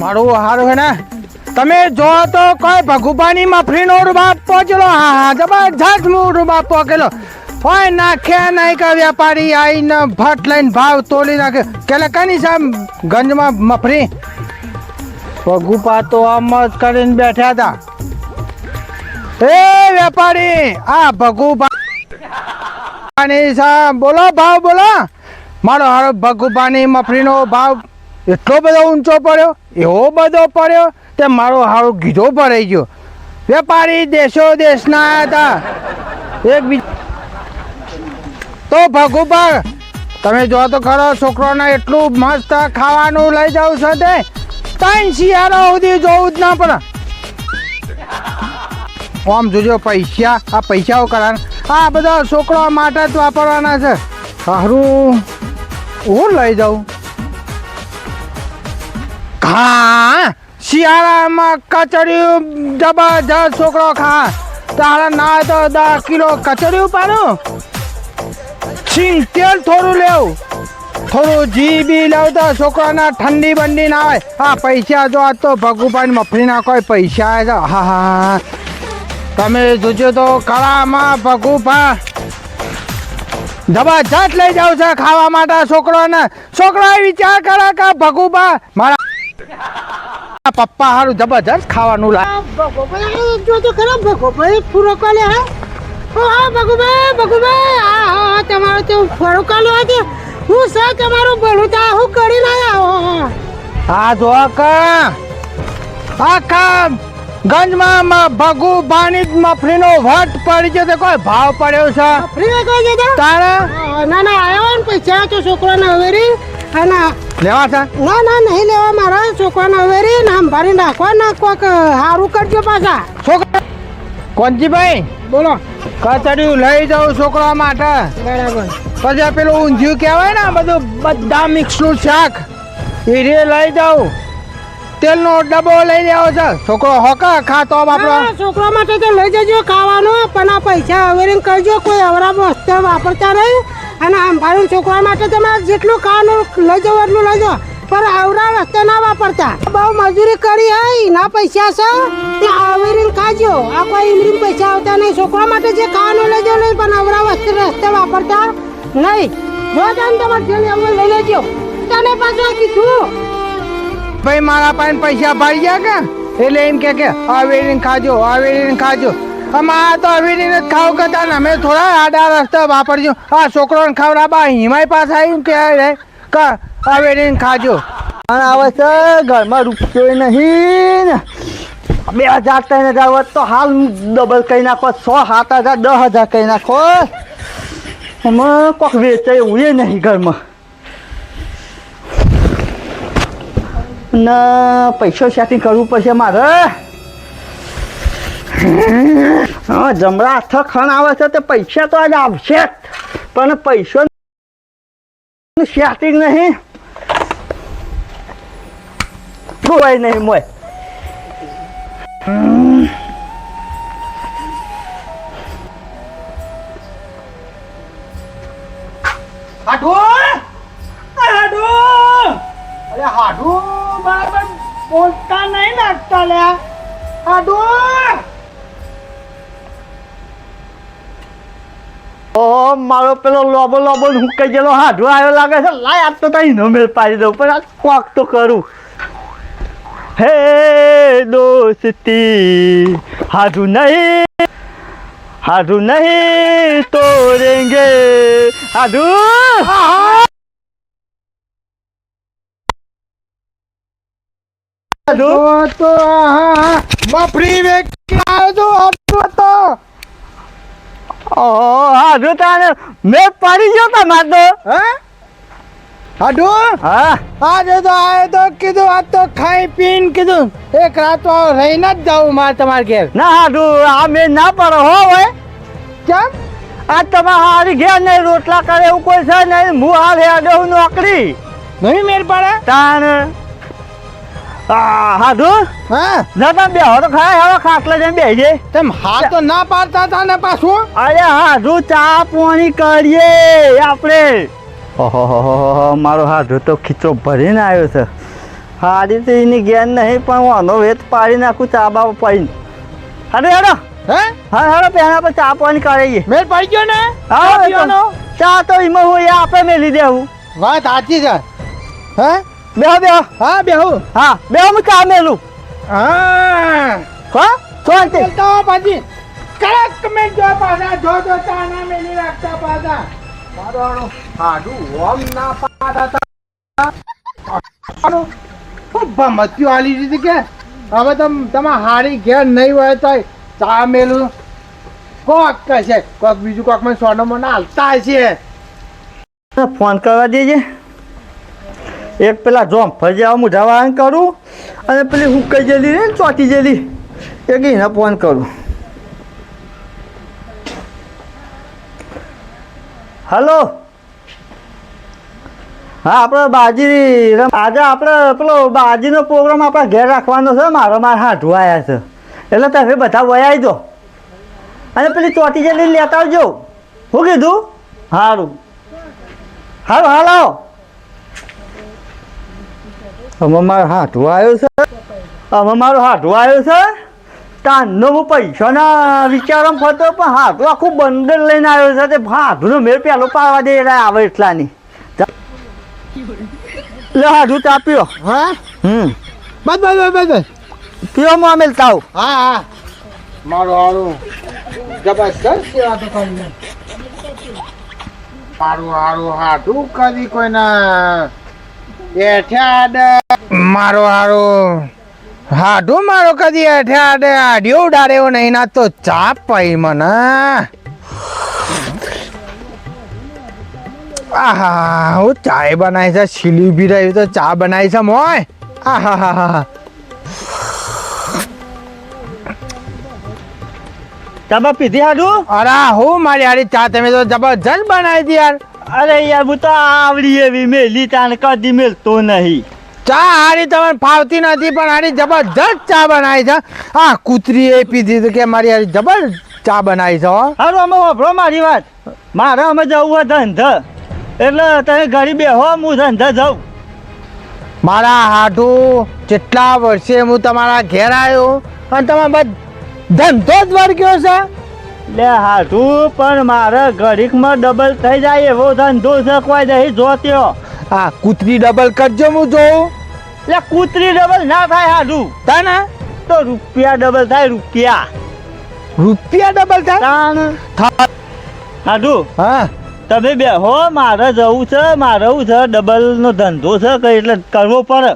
મારું હારું હે ને? તમે જો તો કોઈ ભગુપાની મફરીનો રૂબાબ પહોંચેલો હા હા, જબરજસ્ત હું રૂબાબ પહોંચેલો હોય નાખ્યા નહીં કે વેપારી આવીને ભટ લઈને ભાવ તોલી નાખે. કેલે કની સાહેબ ગંજમાં મફરી? ભગુપા તો આમ જ કરીને બેઠા હતા. એ વેપારી, આ સા બોલો, ભાવ બોલો. મારો હારો ભગુબાની મફરીનો ભાવ એટલો બધો ઊંચો પડ્યો, એવો બધો પડ્યો તે મારો હારો ગીધો ભરાઈ ગયો. વેપારી દેશો દેશના હતા. એક તો તો ભગુપા તમે જો તો ખરો છોકરોને એટલું મસ્ત ખાવાનું લઈ જાવ છો તે, ત્રણ શિયાળો સુધી જોવું જ ના પડે. આમ જોજો પૈસા, આ પૈસાઓ કરવાના આ બધા છોકરા માટે જ વાપરવાના છે. સારું, હું લઈ જાઉં. હા, શિયાળામાં કચરિયું જબરજસ્ત છોકરો ખા. તારા ના તો દસ કિલો કચરિયું પાડું સિંગ તેલ થોડું લેવું. થોડું જી બી લેવું તો છોકરાના ઠંડી બંડી ના હોય. હા પૈસા જો આ તો ભગુભાઈ મફરીના કોઈ પૈસા હા હા તમે જોજો તો કળામાં ભગુભા જબરજસ્ત લઈ જાવ છે ખાવા માટે છોકરોને. છોકરાએ વિચાર કરે કે ભગુભા મારા પપ્પા હારું જબરજસ્ત ખાવાનું લાગે જો તો ખરા ભગોભાઈ પૂરો કાલે હા? ઓ હા ભગોભાઈ ભગોભાઈ હા હા હા તમારો તો ફૂરો કાલે આજે. હું સા તમારું ભલું તા હું કરી લાયા આ જો કા? આખા ગંજમાં મ- ભગુ બાની મફરીનો વટ પડી ગયો કોઈ ભાવ પડ્યો છે? દેતા ના ના આવ્યો ને પૈસા તો છોકરાને હવેરી. અને લેવા છે ના ના નહીં લેવા મારા. છોકરાને વેરી નામ ભરી નાખવા ના કોક સારું કરજો પાછા. છોકરા કોનજીભાઈ બોલો. કચડ્યું લઈ જાઉં છોકરા માટે. બરાબર. પછી પેલું ઊંધિયું કહેવાય ને બધું બધા મિક્સનું શાક. એ રે લઈ જાઉં. તેલનો ડબ્બો લઈ લેવો છે. છોકરો હોકા ખાતો આપણો. છોકરા માટે તો લઈ જજો ખાવાનું પણ આ પૈસા હવેરીને કરજો કોઈ અવરા વસ્તુ વાપરતા નહીં. અને ભાઈ છોકરા માટે તમે જેટલું ખાવાનું લઈ એટલું લઈ પણ આવરા રસ્તે ના વાપરતા. બહુ મજૂરી કરી હોય ના પૈસા છે? તે હવેરીને ખાજો. આ કોઈ ઇમરીમ પૈસા આવતા નહીં. છોકરા માટે જે ખાવાનું જાઓ લઈ પણ અવરા વસ્તુ રસ્તે વાપરતા. નહીં. જો તમે તમારે થેલી અવર લઈ લેજો. તને પાછું કીધું. ભાઈ, મારા પાસે પૈસા ભરી ગયા કે? એટલે એમ કે કે, આવેરીને ખાજો આવેરીને ખાજો. અમારા તો આવેરીને જ ખાવ કરતા ને અમે થોડા આડા રસ્તા વાપરજો. આ છોકરોને ખવડાવવા હિમાય પાસે આવ્યું કે રે ખાજો. અને આવે છે ઘરમાં રૂપિયો નહીં ને. બે હજાર ત્રણ હજાર વધ તો હાલ ડબલ કહી નાખો, સો, સાત હજાર, દસ હજાર કહી નાખો. એમાં કોક વેચાય એવું એ નહીં ઘરમાં. ના, પૈસો સેટિંગ કરવું પડશે મારે. હા જમરા હાથ ખણ આવે છે તે પૈસા તો આજ આવશે જ. પણ પૈસો સેટિંગ નહીં. કોઈ નહીં મોય. હાડુ, બરાબર બોલતા નહીં લાગતા લ્યા. હાડુ! ઓ, મારો પેલો લોબો લોબો હુકાઈ ગયેલો હાડો આવ્યો લાગે છે. લાય, આજ તો તઈ નો મેળ પાડી દઉં, પણ આ કોક તો કરું. હે દોસ્તી હાડુ નહીં હાડુ નહીં તોડેંગે હાડુ તો મફરી વેક આવ્યો તો. હાડુ તો ઓ તાને મેળ પાડી ગયો તમાર તો હે? હાડુ? હા. આજે તો આયો તો કીધું આજ તો ખાઈ પીને કીધું એક રાત તો રહીને જ જાઉં મારે તમારે ઘેર. ના હાડુ આ મેં ના પડો હો હવે કેમ? આ તમે હારી ઘેર નહીં રોટલા કરે એવું કોઈ છે નહીં હું હાલ આગળ હું નોકરી. નહીં મેર પડે? તાણ. હાડુ હા? ના તમે બે તો ખાય હવે ખાટલે જઈને બેસજે તેમ હાલ તો ના પાડતા હતા ને પાછું? અરે હાડુ ચા પાણી કરીએ આપણે. ઓહો મારો હાડુ તો ખીચો ભરીને આવ્યો છે. હારી તો એની ગેન નહીં પણ હું આનો વેત પાડી નાખું ચા બા પડીને. અરે હાડો. હે? હા હેડો પેલા પર ચા પાણી કરીએ. મેળ પડી ગયો ને? હા ચા તો- ચા તો એમાં હું એ આપણે મેલી દેવું. વાત સાચી છે. હે? બેહો બેહો. હા બેહુ. હા બેહો હું ચા મેલું? હા. હા? શાંતિ બોલતો પાછી. કડક કમેન્ટ જો પાછા જો જો ચા ના મેલી રાખતા પાછા. મારો હાડું ઓમ ના પાડા તા આનો ખૂબ ભમત્યું આલી દીધી કે? હવે તમ તમા હારી ઘેર નહીં હોય તો ચા મેલું. કોક કહે છે કોક બીજું કોક મને સોનો મને હાલતા છે ફોન કરવા દેજે. એક પેલા જોમ ફરજ્યા મુઢાવાળાને કરું અને પેલી હું કઈ જેલી ને ચોટી જેલી, એક એને ફોન કરું. હલો હા આપણે બાજી આજે આપણે પેલો બાજીનો પ્રોગ્રામ આપણે ઘેર રાખવાનો છે, મારો માર હાથું આવ્યા છે. એટલે તમે બધા વયાઈ દો અને પેલી ચોટી જેલી લેતા આવજો. શું કીધું? સારું હાલો હાલો હવે મારો હાથું આવ્યો છે. હવે મારો હાથું આવ્યો છે. તાનનો હું પૈસાના વિચારો ફરતો પણ હાથું આખું બંદર લઈને આવ્યો છે. તે હાથુંનો મેળ પહેલો પાડવા દે એટલે આવે એટલાની. લે હાથું પીઓ. હા? હમ. બસ બસ બસ બસ પીઓ માં મેલતા આવું હા હા. મારું હારું જબરજસ્ત સેવા તો કરીને મારું હારું હાથું કદી કોઈના મારો હારું. હાટું મારો કદી એઠ્યાડ ઉડાડે ઉડાડ્યો નહીં ના તો ચા પઈ મને. આહા હું ચાય બનાવી છે છીલી બી રહ્યું તો ચા બનાવી છે મોય. આહા હા હા તમે પીધી હાડું? અરે હું મારી હારી ચા તમે તો જબરજસ્ત બનાવી હતી યાર. અરે યાર હું તો આવડી એવી મેલી તાને કદી મેલતો નહીં. ચા હારી તમને ફાવતી નથી પણ હારી જબરજસ્ત ચા બનાવી છે. હા કૂતરી એ પીધી હતી કે મારી હારી જબર ચા બનાવી છે હો. હારું અમે વાપરો મારી વાત. મારે અમે જવું હોય ધંધે. એટલે તમે ઘરે બેહો હું ધંધે જાઉં. મારા હાટું જેટલા વર્ષે હું તમારા ઘેર આવ્યો અને તમે બધ ધંધો જ વર્ગ્યો છે. લે હાથું પણ મારે ઘડીકમાં ડબલ થઈ જાય એવો ધંધો કોઈ નહીં જોત્યો. હા કૂતરી ડબલ કરજો હું જોઉં. લે કૂતરી ડબલ ના થાય હાથું તાને? તો રૂપિયા ડબલ થાય રૂપિયા. રૂપિયા ડબલ થાય? તાણ. હાથું હા. તમે બે હો મારે જવું છે મારે છે ડબલ નો ધંધો છે કઈ એટલે કરવો પડે.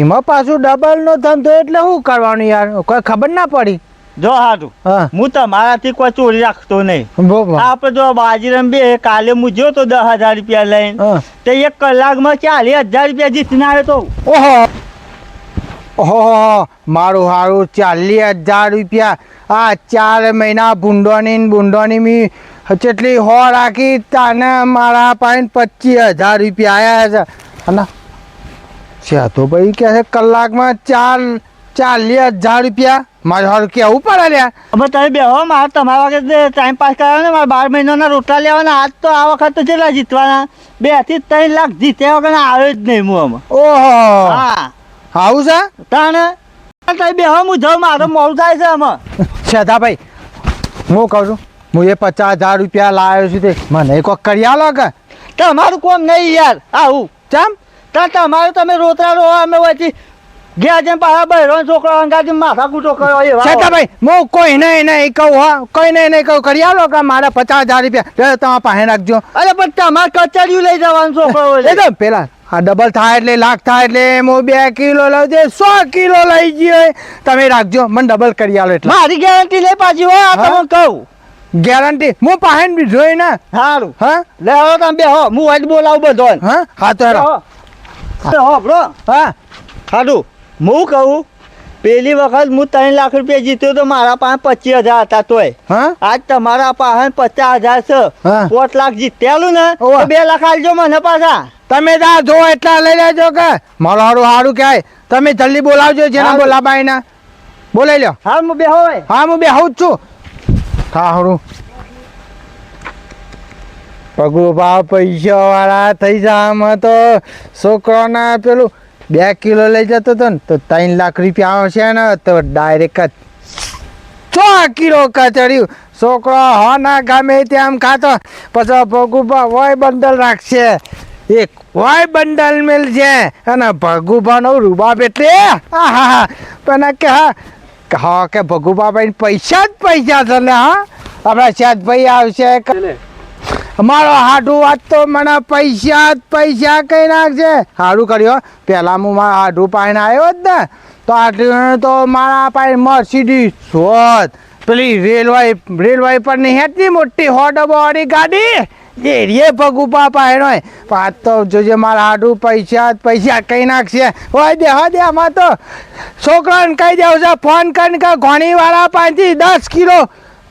એમાં પાછું ડબલ નો ધંધો એટલે શું કરવાનું યાર? કોઈ ખબર ના પડી. જો હારું હા. તમારાથી કોઈ ચોરી રાખતો નહીં. આપણે જો બાજીરામ બે કાલે હું જો તો દસ હજાર રૂપિયા લઈને તો એક કલાકમાં ચાલીસ હજાર રૂપિયા જીતીને આવ્યો તો ઓહો. ઓહો મારું હારું ચાલીસ હજાર રૂપિયા. આ ચાર મહિના ભૂંડોની ભૂંડોની બુંડોની મી જેટલી હો રાખી તને મારા પાસે પચીસ હજાર રૂપિયા આવ્યા છે. અને છે તો ભાઈ કે કલાકમાં ચાર ચાલીસ હજાર રૂપિયા. મારે હારું કેવું પડે લ્યા? હવે તમે બેહો મારે તમારા વખતે ટાઈમ પાસ કરવાનો મારે બાર મહિનાના રોટલા લેવાના. આજ તો આ વખત તો કેટલા જીતવાના? બેથી ત્રણ લાખ જીત્યા વગર આવ્યો જ નહીં હું આમાં. ઓહો. હા. આવું છે? તાણે? તમે બેહો હું જાઉં મારો મોડું થાય છે આમાં. ભાઈ હું કહું છું હું એ પચાસ હજાર રૂપિયા લાવ્યો છું તે. મને કોક કરી આલો કે? તમારું કોમ નહીં યાર આવું. ચમ? તમારું તમે રોતરા રો અમે વચ્ચે ગયા જેમ પાછા બહેરો છોકરો અંગાથી માથા કૂટો કરો એવા છતાભાઈ હું કોઈ નહીં નહીં કહું હો કોઈ નહીં નહીં કહું કરી આવો કે મારા પચાસ હજાર રૂપિયા. તમે પાસે રાખજો અરે પણ તમારે કચરિયું લઈ જવાનું છોકરો એ તો પેલા આ ડબલ થાય એટલે લાખ થાય એટલે હું બે કિલો લઉં સો કિલો લઈ ગયો તમે રાખજો મને ડબલ કરી આલો એટલે. મારી ગેરંટી લે પાછી હોય આ તમે કહું. ગેરંટી હું પાસે જોઈ ને. સારું હા? લે હવે તમે બે હો હું આજ બોલાવું બધો હા? હા તો હા હા? સારું હું કહું પેલી વખત હું ત્રણ લાખ રૂપિયા જીત્યો તો મારા પાસે પચીસ હજાર હતા તોય. આજ તમારા પાસે પચાસ હજાર છે. હા. પાંચ લાખ જીત્યાલું ને બે લાખ આલજો મને પાછા. તમે ત્યાં જો એટલા લઈ લેજો કે. મારું હારું હારું કહેવાય. તમે જલ્દી બોલાવજો જેના બોલા બોલાવા એના બોલાઈ લ્યો. હા હું બેહો હા હું બે જ છું. થાહરું પગુભા પૈસા વાળા થઈ જા આમાં તો. છોકરાના પેલું બે કિલો લઈ જતો હતો ને તો ત્રણ લાખ રૂપિયા આવશે ને, તો ડાયરેક્ટ જ. છ કિલો કચડ્યું. છોકરો, હો ના, ગમે તેમ ખાતો. પછી ભગુભા હોય બંડલ રાખશે. એક હોય બંડલ મેલશે અને ભગુભાનો રૂબાબ એટલે હા. પણ કે, હા હા, કે ભગુભાભાઈ પૈસા જ પૈસા છે ને, હા. આપણા શાદભાઈ આવશે મારો હાડું વાત તો મને પૈસા જ પૈસા કઈ નાખશે સારું કર્યો પહેલાં હું મારા હાડું પાઈને આવ્યો જ ને, તો આટલું તો મારા પાસે મર્સિડીઝ શોધ પેલી રેલવે રેલવાઈ પરની હેટલી મોટી હો ગાડી. એ રે ભગુપા પાયનો પાત તો જોજે મારા હાડું પૈસા જ પૈસા કઈ નાખશે. હોય દે હા દે, આમાં તો છોકરાને કહી દેવું છે, ફોન કરીને કે ઘોણી પાંચથી દસ કિલો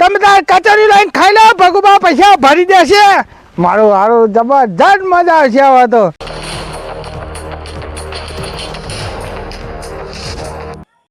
તમે તાર કચોરી લઈને ખાઈ લો, ભગુબા પૈસા ભરી દેશે. મારું હારું જબરજસ્ત મજા આવશે હવે તો.